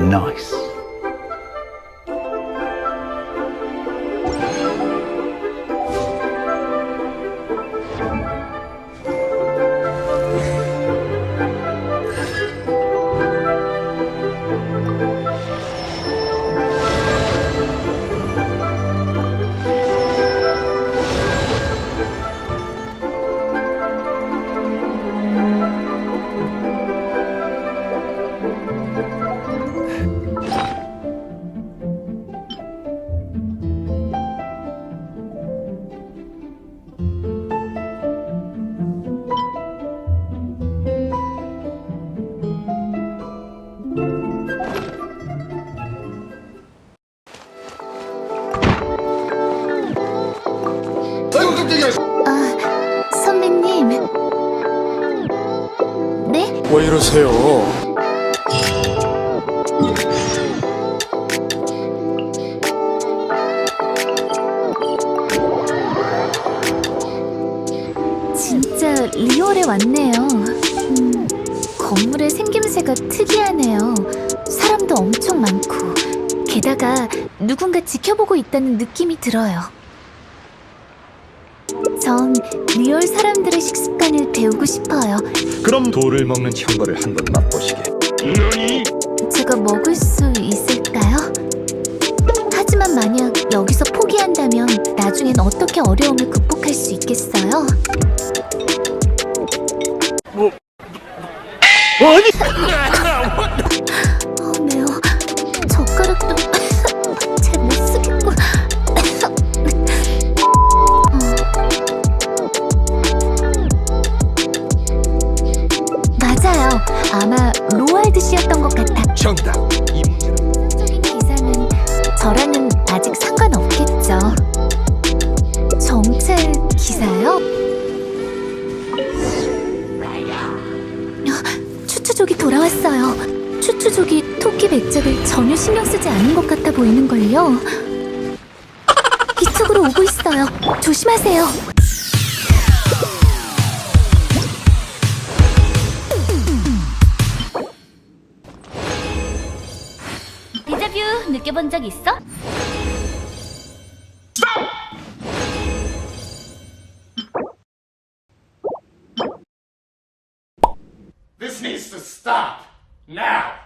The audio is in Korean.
Nice. 아, 선배님. 네? 왜 이러세요? 진짜 리얼에 왔네요. 음, 건물의 생김새가 특이하네요. 사람도 엄청 많고, 게다가 누군가 지켜보고 있다는 느낌이 들어요. 전 리얼 사람들의 식습관을 배우고 싶어요. 그럼 돌을 먹는 형벌을 한번 맛보시게. 제가 먹을 수 있을까요? 하지만 만약 여기서 포기한다면 나중엔 어떻게 어려움을 극복할 수 있겠어요? 어, 정답. 저랑은 아직 상관없겠죠. 정찰 기사요? 어, 추추족이 돌아왔어요. 추추족이 토끼 백작을 전혀 신경 쓰지 않은 것 같아 보이는걸요. 이쪽으로 오고 있어요. 조심하세요. 데자뷰 느껴본 적 있어? This needs to stop now.